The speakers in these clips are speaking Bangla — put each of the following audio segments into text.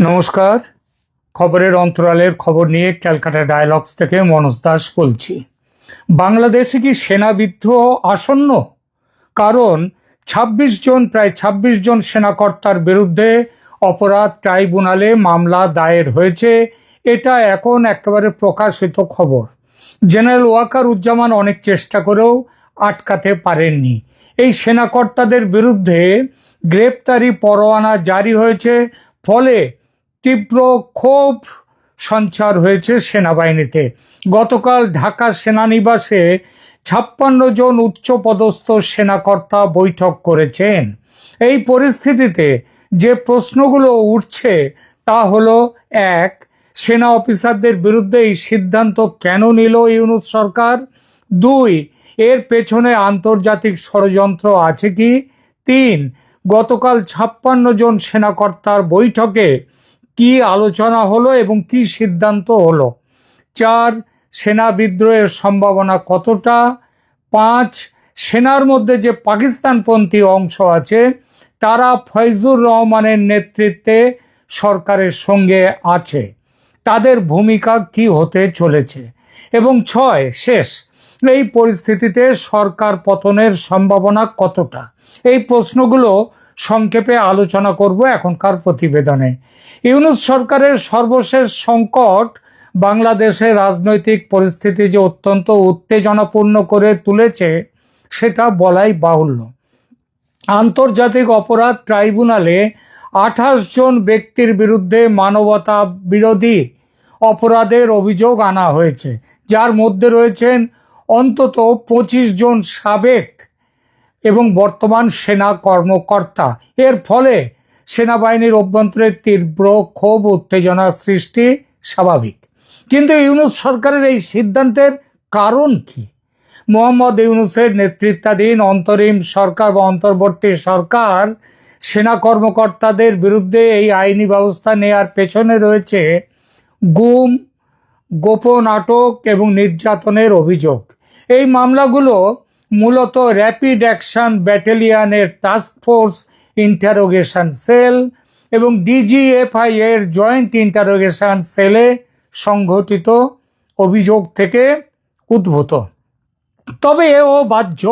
নমস্কার। খবরের অন্তরালের খবর নিয়ে ক্যালকাটা ডায়ালগস থেকে মনোজ দাস বলছি। বাংলাদেশে কি সেনা বিদ্রোহ আসন্ন? কারণ ২৬ জন, প্রায় ২৬ জন সেনাকর্তার বিরুদ্ধে অপরাধ ট্রাইব্যুনালে মামলা দায়ের হয়েছে। এটা এখন একেবারে প্রকাশিত খবর। জেনারেল ওয়াকার উজ্জামান অনেক চেষ্টা করেও আটকাতে পারেননি। এই সেনাকর্তাদের বিরুদ্ধে গ্রেপ্তারি পরোয়ানা জারি হয়েছে। ফলে তীব্র ক্ষোভ সঞ্চার হয়েছে সেনাবাহিনীতে। গতকাল ঢাকা সেনানিবাসে ছাপ্পান্ন জন উচ্চপদস্থ সেনাকর্তা বৈঠক করেছেন। এই পরিস্থিতিতে যে প্রশ্নগুলো উঠছে তা হলো, এক, সেনা অফিসারদের বিরুদ্ধে এই সিদ্ধান্ত কেন নিল ইউনুস সরকার? দুই, এর পেছনে আন্তর্জাতিক ষড়যন্ত্র আছে কি? তিন, গতকাল ছাপ্পান্ন জন সেনাকর্তার বৈঠকে কি আলোচনা হলো এবং কি সিদ্ধান্ত হলো? চার, সেনা বিদ্রোহের সম্ভাবনা কতটা? পাঁচ, সেনার মধ্যে যে পাকিস্তানপন্থী অংশ আছে, তারা ফয়জুর রহমানের নেতৃত্বে সরকারের সঙ্গে আছে। তাদের ভূমিকা কি হতে চলেছে? এবং ছয়, শেষ, এই পরিস্থিতিতে সরকার পতনের সম্ভাবনা কতটা? এই প্রশ্নগুলো সংক্ষেপে আলোচনা করব এখনকার প্রতিবেদনে। ইউনুস সরকারের সর্বশেষ সংকট বাংলাদেশের রাজনৈতিক পরিস্থিতি যে অত্যন্ত উত্তেজনাপূর্ণ করে তুলেছে, সেটা বলাই বাহুল্য। আন্তর্জাতিক অপরাধ ট্রাইব্যুনালে আঠাশ জন ব্যক্তির বিরুদ্ধে মানবতা বিরোধী অপরাধের অভিযোগ আনা হয়েছে, যার মধ্যে রয়েছেন অন্তত পঁচিশ জন সাবেক এবং বর্তমান সেনা কর্মকর্তা। এর ফলে সেনাবাহিনীর অভ্যন্তরে তীব্র ক্ষোভ, উত্তেজনার সৃষ্টি স্বাভাবিক। কিন্তু ইউনুস সরকারের এই সিদ্ধান্তের কারণ কি? মোহাম্মদ ইউনুসের নেতৃত্বাধীন অন্তরিম সরকার বা অন্তর্বর্তী সরকার সেনা কর্মকর্তাদের বিরুদ্ধে এই আইনি ব্যবস্থা নেয়ার পেছনে রয়েছে গুম গোপন আটক এবং নির্যাতনের অভিযোগ। এই মামলাগুলো মূলত র্যাপিড অ্যাকশন ব্যাটালিয়নের টাস্ক ফোর্স ইন্টারোগেশন সেল এবং ডিজিএফআই এর জয়েন্ট ইন্টারোগেশন সেলে সংঘটিত অভিযোগ থেকে উদ্ভূত। তবে এও বাহ্য,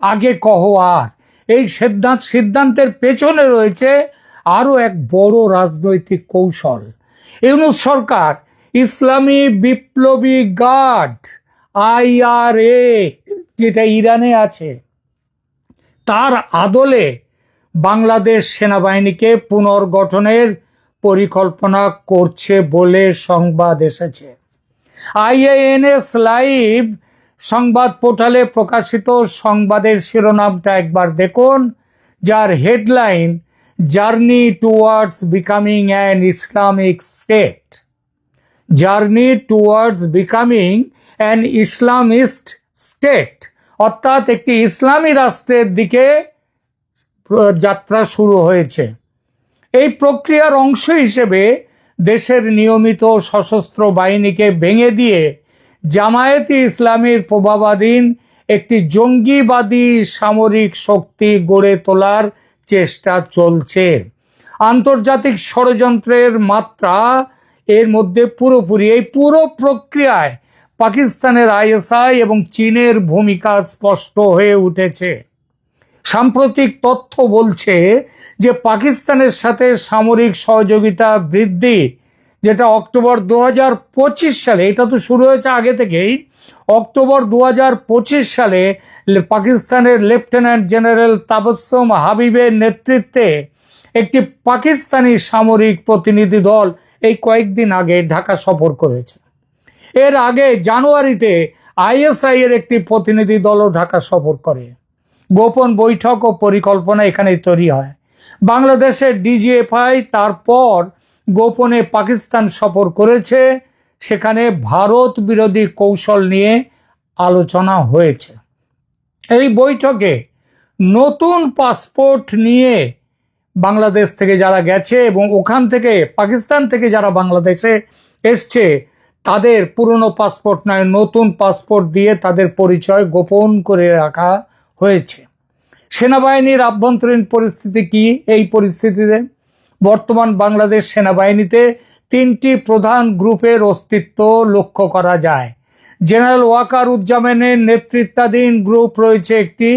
আগে কহ আর। এই সিদ্ধান্ত, সিদ্ধান্তের পেছনে রয়েছে আরও এক বড় রাজনৈতিক কৌশল। ইউনুস সরকার, ইসলামী বিপ্লবী গার্ড আইআরএ যেটা ইরানে আছে? তার আদলে বাংলাদেশ সেনাবাহিনীকে পুনর্গঠনের পরিকল্পনা করছে বলে সংবাদ এসেছে। আইএএনএস লাইভ সংবাদ পোর্টালে প্রকাশিত সংবাদের শিরোনামটা একবার দেখুন, যার headline journey towards becoming an Islamic state journey towards becoming an Islamist state অর্থাৎ একটি ইসলামী রাষ্ট্রের দিকে যাত্রা শুরু হয়েছে। এই প্রক্রিয়ার অংশ হিসেবে দেশের নিয়মিত সশস্ত্র বাহিনীকে ভেঙে দিয়ে জামায়াতি ইসলামীর প্রভাবাধীন একটি জঙ্গিবাদী সামরিক শক্তি গড়ে তোলার চেষ্টা চলছে। আন্তর্জাতিক ষড়যন্ত্রের মাত্রা এর মধ্যে পুরোপুরি, এই পুরো প্রক্রিয়ায় পাকিস্তানের আইএসআই এবং চীনের ভূমিকা স্পষ্ট হয়ে উঠেছে। সাম্প্রতিক তথ্য বলছে যে পাকিস্তানের সাথে সামরিক সহযোগিতা বৃদ্ধি, যেটা অক্টোবর দু হাজার পঁচিশ সালে, এটা তো শুরু হয়েছে আগে থেকেই, অক্টোবর দু হাজার পঁচিশ সালে পাকিস্তানের লেফটেন্যান্ট জেনারেল তাবসম হাবিবের নেতৃত্বে একটি পাকিস্তানি সামরিক প্রতিনিধি দল এই কয়েকদিন আগে ঢাকা সফর করেছে। এর আগে জানুয়ারিতে আইএসআই এর একটি প্রতিনিধি দলও ঢাকা সফর করে। গোপন বৈঠক ও পরিকল্পনা এখানে তৈরি হয়। বাংলাদেশের ডিজিএফআই তারপর গোপনে পাকিস্তান সফর করেছে। সেখানে ভারত বিরোধী কৌশল নিয়ে আলোচনা হয়েছে। এই বৈঠকে নতুন পাসপোর্ট নিয়ে বাংলাদেশ থেকে যারা গেছে এবং ওখান থেকে পাকিস্তান থেকে যারা বাংলাদেশে এসছে তাদের পুরনো পাসপোর্ট নয় নতুন পাসপোর্ট দিয়ে তাদের পরিচয় গোপন করে রাখা হয়েছে। সেনাবাহিনীর আভ্যন্তরীণ পরিস্থিতি কি? এই পরিস্থিতিতে বর্তমান বাংলাদেশ সেনাবাহিনীতে তিনটি প্রধান গ্রুপের অস্তিত্ব লক্ষ্য করা যায়। জেনারেল ওয়াকার উজ্জামানের নেতৃত্বাধীন গ্রুপ রয়েছে একটি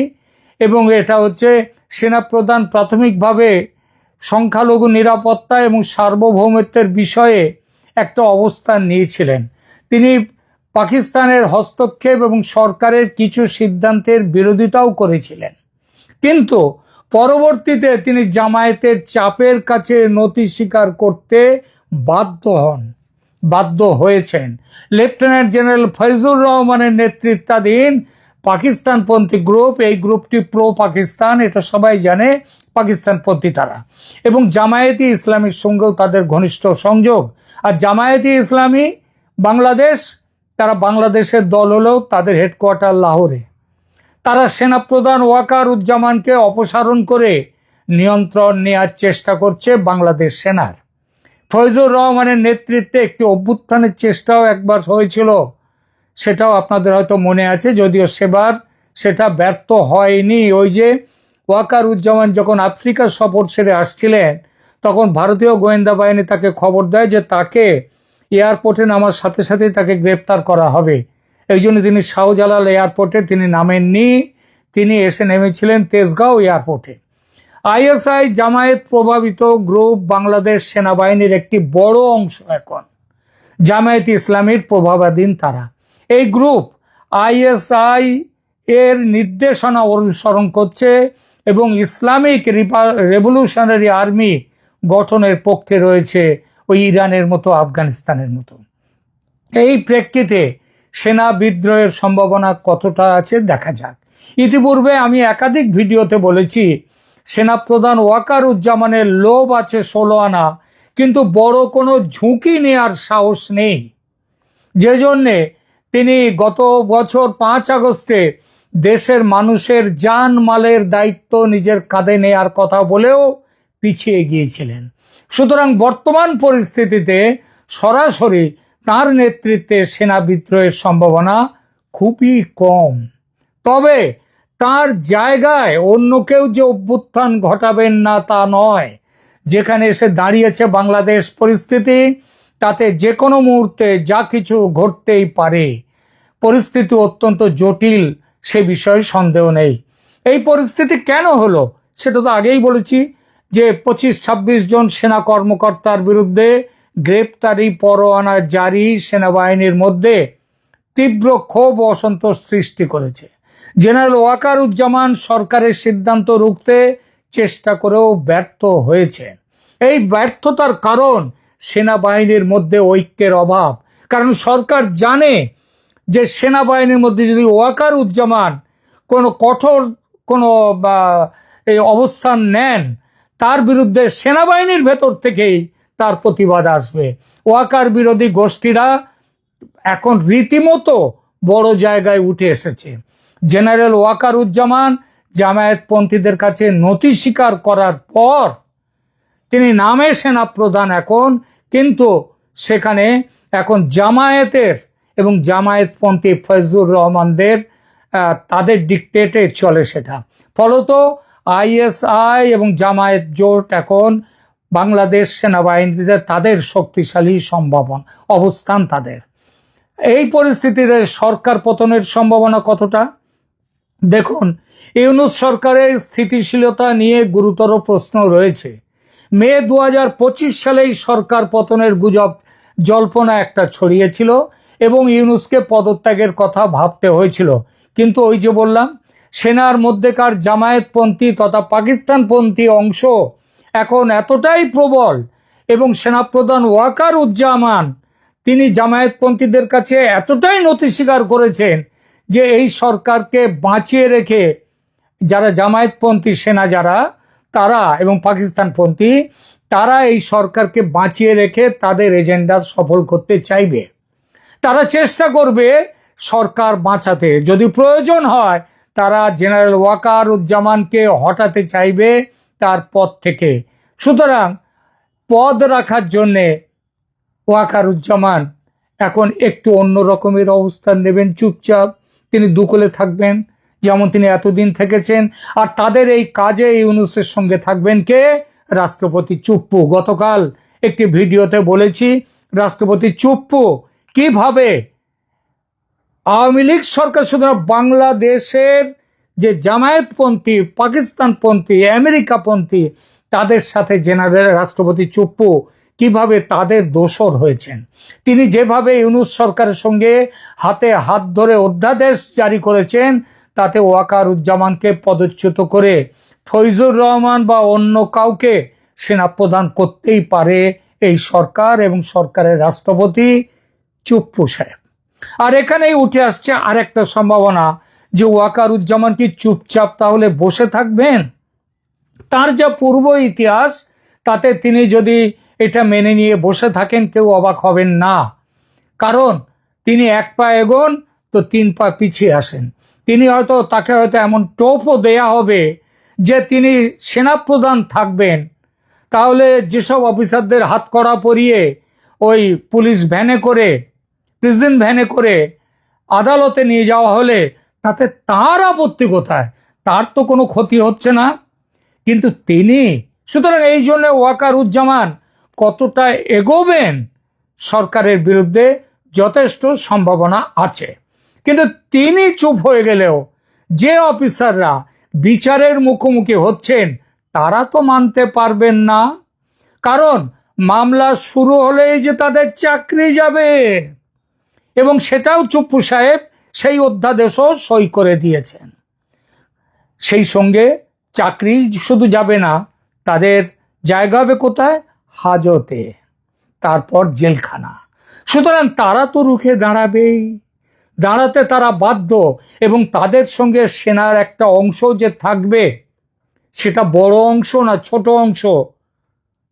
এবং এটা হচ্ছে সেনাপ্রধান প্রাথমিকভাবে সংখ্যালঘু নিরাপত্তা এবং সার্বভৌমত্বের বিষয়ে একটা অবস্থান নিয়েছিলেন। তিনি পাকিস্তানের হস্তক্ষেপ এবং সরকারের কিছু সিদ্ধান্তের বিরোধিতাও করেছিলেন। কিন্তু পরবর্তীতে তিনি জামায়াতের চাপের কাছে নথি স্বীকার করতে বাধ্য হন, বাধ্য হয়েছেন। লেফটেন্যান্ট জেনারেল ফৈজুর রহমানের নেতৃত্বাধীন পাকিস্তানপন্থী গ্রুপ এই গ্রুপটি প্রো পাকিস্তান এটা সবাই জানে, পাকিস্তানপন্থী তারা। এবং জামায়াতি ইসলামীর সঙ্গেও তাদের ঘনিষ্ঠ সংযোগ। আর জামায়াতি ইসলামী বাংলাদেশ, তারা বাংলাদেশের দল হলেও তাদের হেডকোয়ার্টার লাহোরে। তারা সেনাপ্রধান ওয়াকার উজ্জামানকে অপসারণ করে নিয়ন্ত্রণ নেওয়ার চেষ্টা করছে বাংলাদেশ সেনার। ফয়জুর রহমানের নেতৃত্বে একটি অভ্যুত্থানের চেষ্টাও একবার হয়েছিল সেটাও আপনাদের হয়তো মনে আছে, যদিও সেবার সেটা ব্যর্থ হয়নি। ওই যে ওয়াকার উজ্জামান যখন আফ্রিকা সফর সেরে আসছিলেন, তখন ভারতীয় গোয়েন্দা বাহিনী তাকে খবর দেয় যে তাকে এয়ারপোর্টে নামার সাথে সাথেই তাকে গ্রেপ্তার করা হবে। এই জন্য তিনি শাহজালাল এয়ারপোর্টে তিনি নামেননি, তিনি এসে নেমেছিলেন তেজগাঁও এয়ারপোর্টে। আইএসআই জামায়াত প্রভাবিত গ্রুপ বাংলাদেশ সেনাবাহিনীর একটি বড় অংশ এখন। জামায়াত ইসলামীর প্রভাবাধীন তারা। এই গ্রুপ আইএসআই এর নির্দেশনা অনুসরণ করছে এবং ইসলামিক রেভলিউশনারি আর্মি গঠনের পক্ষে রয়েছে ওই ইরানের মতো, আফগানিস্তানের মতো। এই প্রেক্ষিতে সেনা বিদ্রোহের সম্ভাবনা কতটা আছে দেখা যাক। ইতিপূর্বে আমি একাধিক ভিডিওতে বলেছি, সেনাপ্রধান ওয়াকার উজ্জামানের লোভ আছে ষোলো আনা, কিন্তু বড় কোনো ঝুঁকি নেওয়ার সাহস নেই। যে জন্যে তিনি গত বছর পাঁচ আগস্টে দেশের মানুষের জান মালের দায়িত্ব নিজের কাঁধে নেয়ার কথা বলেও পিছিয়ে গিয়েছিলেন। সুতরাং বর্তমান পরিস্থিতিতে সরাসরি তার নেতৃত্বে সেনা বিদ্রোহের সম্ভাবনা খুবই কম। তবে তার জায়গায় অন্য কেউ যে অভ্যুত্থান ঘটাবেন না তা নয়। যেখানে এসে দাঁড়িয়েছে বাংলাদেশ পরিস্থিতি তাতে যে কোনো মুহূর্তে যা কিছু ঘটতেই পারে। পরিস্থিতি অত্যন্ত জটিল, সে বিষয়ে সন্দেহ নেই। এই পরিস্থিতি কেন হলো? সেটা তো আগেই বলেছি যে পঁচিশ ছাব্বিশ জন সেনা কর্মকর্তার বিরুদ্ধে গ্রেপ্তারি পরোয়ানা জারি সেনাবাহিনীর মধ্যে তীব্র ক্ষোভ অসন্তোষ সৃষ্টি করেছে। জেনারেল ওয়াকারুজ্জামান সরকারের সিদ্ধান্ত রুখতে চেষ্টা করেও ব্যর্থ হয়েছে। এই ব্যর্থতার কারণ সেনাবাহিনীর মধ্যে ঐক্যের অভাব। কারণ সরকার জানে যে সেনাবাহিনীর মধ্যে যদি ওয়াকার উজ্জামান কোনো কঠোর কোনো এই অবস্থান নেন, তার বিরুদ্ধে সেনাবাহিনীর ভেতর থেকেই তার প্রতিবাদ আসবে। ওয়াকার বিরোধী গোষ্ঠীরা এখন রীতিমতো বড় জায়গায় উঠে এসেছে। জেনারেল ওয়াকার উজ্জামান জামায়াতপন্থীদের কাছে নথি স্বীকার করার পর তিনি নামে সেনা প্রধান এখন, কিন্তু সেখানে এখন জামায়াতের এবং জামায়াতপন্থী ফয়জুর রহমানদের তাদের ডিকটেটে চলে সেটা। ফলত আইএসআই এবং জামায়াত জোট এখন বাংলাদেশ সেনাবাহিনীতে তাদের শক্তিশালী সম্ভাবনা, অবস্থান তাদের। এই পরিস্থিতিতে সরকার পতনের সম্ভাবনা কতটা? দেখুন, ইউনুস সরকারের স্থিতিশীলতা নিয়ে গুরুতর প্রশ্ন রয়েছে। মে দু হাজার পঁচিশ সালেই সরকার পতনের গুজব জল্পনা একটা ছড়িয়েছিল এবং ইউনুসকে পদত্যাগের কথা ভাবতে হয়েছিল। কিন্তু ওই যে বললাম, সেনার মধ্যেকার জামায়াতপন্থী তথা পাকিস্তানপন্থী অংশ এখন এতটাই প্রবল এবং সেনাপ্রধান ওয়াকার উজ্জামান, তিনি জামায়াতপন্থীদের কাছে এতটাই নথি স্বীকার করেছেন যে এই সরকারকে বাঁচিয়ে রেখে যারা জামায়াতপন্থী সেনা যারা তারা এবং পাকিস্তানপন্থী, তারা এই সরকারকে বাঁচিয়ে রেখে তাদের এজেন্ডা সফল করতে চাইবে। তারা চেষ্টা করবে সরকার বাঁচাতে। যদি প্রয়োজন হয়, তারা জেনারেল ওয়াকার উজ্জামানকে হটাতে চাইবে তার পদ থেকে। সুতরাং পদ রাখার জন্যে ওয়াকারুজ্জামান এখন একটু অন্য রকমের অবস্থান নেবেন। চুপচাপ তিনি দুকলে থাকবেন। যেমন তিনি এতদিন থেকেছেন, আর তাদের এই কাজে ইউনুসের সঙ্গে থাকবেন কে? রাষ্ট্রপতি চুপ্পু। গতকাল একটি ভিডিওতে বলেছি, রাষ্ট্রপতি চুপ্পু কীভাবে আওয়ামী লীগ সরকার সুতরাং বাংলাদেশের যে জামায়াতপন্থী, পাকিস্তানপন্থী, আমেরিকাপন্থী, তাদের সাথে জেনারেল রাষ্ট্রপতি চুপ্পু কীভাবে তাদের দোসর হয়েছেন? তিনি যেভাবে ইউনুস সরকারের সঙ্গে হাতে হাত ধরে অধ্যাদেশ জারি করেছেন তাতে ওয়াকারুজ্জামানকে পদচ্যুত করে ফৈজুর রহমান বা অন্য কাউকে সেনাপ্রদান করতেই পারে এই সরকার এবং সরকারের রাষ্ট্রপতি চুপ্পু সাহেব। আর এখানেই উঠে আসছে আরেকটা সম্ভাবনা যে ওয়াকারুজ্জামান কি চুপচাপ তাহলে বসে থাকবেন? তার যা পূর্ব ইতিহাস, তাতে তিনি যদি এটা মেনে নিয়ে বসে থাকেন, কেউ অবাক হবেন না। কারণ তিনি এক পা এগোন, তো তিন পা পিছিয়ে আসেন। তিনি হয়তো তাকে হয়তো এমন টোপও দেয়া হবে যে তিনি সেনাপ্রধান থাকবেন। তাহলে যেসব অফিসারদের হাত করা পরিয়ে ওই পুলিশ ভ্যানে করে, প্রিজন ভ্যানে করে আদালতে নিয়ে যাওয়া হলে তাতে তার আপত্তি কোথায়? তার তো কোনো ক্ষতি হচ্ছে না। কিন্তু তিনি, সুতরাং এই জন্য ওয়াকারুজ্জামান কতটা এগোবেন সরকারের বিরুদ্ধে যথেষ্ট সম্ভাবনা আছে। কিন্তু তিনি চুপ হয়ে গেলেও যে অফিসাররা বিচারের মুখোমুখি হচ্ছেন, তারা তো মানতে পারবেন না। কারণ মামলা শুরু হলেই যে তাদের চাকরি যাবে। এবং সেটাও চুপ্পু সাহেব সেই অধ্যাদেশও সই করে দিয়েছেন। সেই সঙ্গে চাকরি শুধু যাবে না, তাদের জায়গা হবে কোথায়? হাজতে, তারপর জেলখানা। সুতরাং তারা তো রুখে দাঁড়াবেই। দাঁড়াতে তারা বাধ্য এবং তাদের সঙ্গে সেনার একটা অংশ যে থাকবে, সেটা বড় অংশ না ছোট অংশ,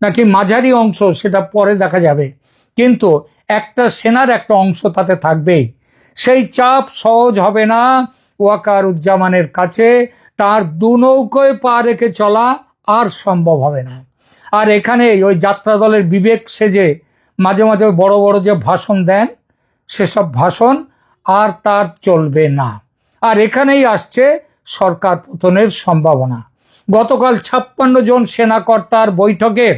নাকি মাঝারি অংশ সেটা পরে দেখা যাবে। কিন্তু একটা সেনার একটা অংশ তাতে থাকবেই। সেই চাপ সহজ হবে না ওয়াকার উজ্জামানের কাছে। তার দু নৌকোয় পা রেখে চলা আর সম্ভব হবে না। আর এখানে ওই যাত্রা দলের বিবেক সেজে মাঝে মাঝে বড় বড় যে ভাষণ দেন, সেসব ভাষণ আর তার চলবে না। আর এখানেই আসছে সরকার পতনের সম্ভাবনা। গতকাল ছাপ্পান্ন জন সেনাকর্তার বৈঠকের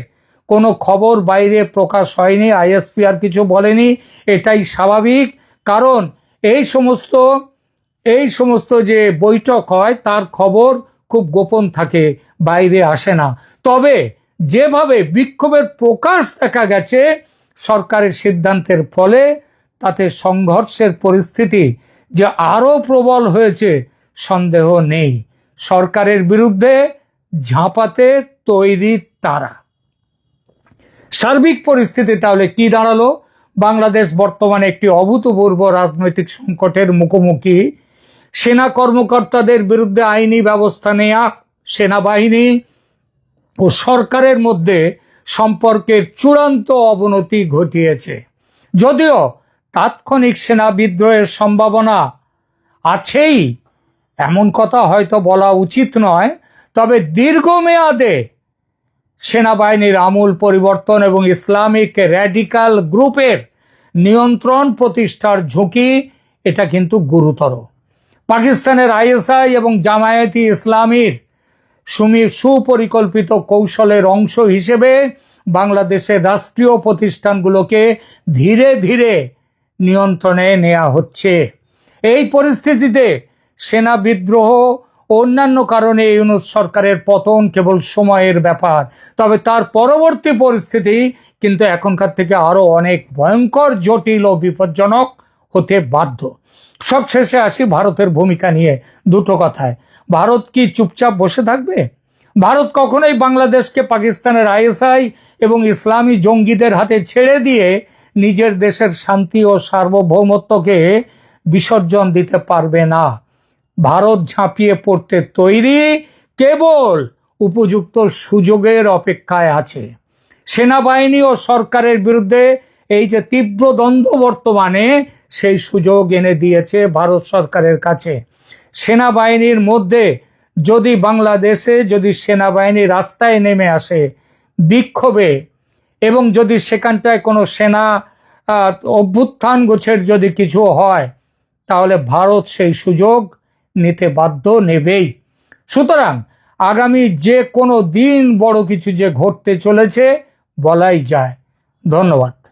কোনো খবর বাইরে প্রকাশ হয়নি, আইএসপি আর কিছু বলেনি, এটাই স্বাভাবিক। কারণ এই সমস্ত এই সমস্ত যে বৈঠক হয়, তার খবর খুব গোপন থাকে, বাইরে আসে না। তবে যেভাবে বিক্ষোভের প্রকাশ দেখা গেছে, সরকারের সিদ্ধান্তের ফলে তাতে সংঘর্ষের পরিস্থিতি যে আরও প্রবল হয়েছে, সন্দেহ নেই। সরকারের বিরুদ্ধে ঝাঁপাতে তৈরি তারা। সার্বিক পরিস্থিতি তাহলে কি দাঁড়াল? বাংলাদেশ বর্তমানে একটি অভূতপূর্ব রাজনৈতিক সংকটের মুখোমুখি। সেনা কর্মকর্তাদের বিরুদ্ধে আইনি ব্যবস্থা নেয়া, সেনাবাহিনী ও সরকারের মধ্যে সম্পর্কের চূড়ান্ত অবনতি ঘটিয়েছে। যদিও তাৎক্ষণিক সেনা বিদ্রোহের সম্ভাবনা আছেই। এমন কথা হয়তো বলা উচিত নয়, তবে দীর্ঘমেয়াদে সেনাবাহিনীর আমূল পরিবর্তন এবং ইসলামিক র্যাডিকাল গ্রুপের নিয়ন্ত্রণ প্রতিষ্ঠার ঝুঁকি, এটা কিন্তু গুরুতর। পাকিস্তানের আইএসআই এবং জামায়াতি ইসলামীর সুমি, সুপরিকল্পিত কৌশলের অংশ হিসেবে বাংলাদেশের রাষ্ট্রীয় প্রতিষ্ঠানগুলোকে ধীরে ধীরে নিয়ন্ত্রণে নেওয়া হচ্ছে। এই পরিস্থিতিতে সেনা বিদ্রোহ অন্যান্য কারণে ইউনুস সরকারের পতন কেবল সময়ের ব্যাপার। তবে তার পরবর্তী পরিস্থিতি কিন্তু এখনকার থেকে আরও অনেক ভয়ঙ্কর, জটিল ও বিপজ্জনক হতে বাধ্য। সব শেষে আসি ভারতের ভূমিকা নিয়ে দুটো কথায়। ভারত কি চুপচাপ বসে থাকবে? ভারত কখনোই বাংলাদেশকে পাকিস্তানের আইএসআই এবং ইসলামী জঙ্গিদের হাতে ছেড়ে দিয়ে নিজের দেশের শান্তি ও সার্বভৌমত্বকে বিসর্জন দিতে পারবে না। ভারত ঝাঁপিয়ে পড়তে তৈরি কেবল উপযুক্ত সুযোগের অপেক্ষায় আছে। সেনাবাহিনী ও সরকারের বিরুদ্ধে এই যে তীব্র দ্বন্দ্ব বর্তমানে, সেই সুযোগ এনে দিয়েছে ভারত সরকারের কাছে। সেনাবাহিনীর মধ্যে যদি বাংলাদেশে যদি সেনাবাহিনী রাস্তায় নেমে আসে, বিক্ষোভে এবং যদি সেখানটায় কোনো সেনা অভ্যুত্থান গোছের যদি কিছু হয়, তাহলে ভারত সেই সুযোগ নিতে বাধ্য নেবেই। সুতরাং আগামী যে কোনো দিন বড় কিছু যে ঘটতে চলেছে, বলাই যায়। ধন্যবাদ।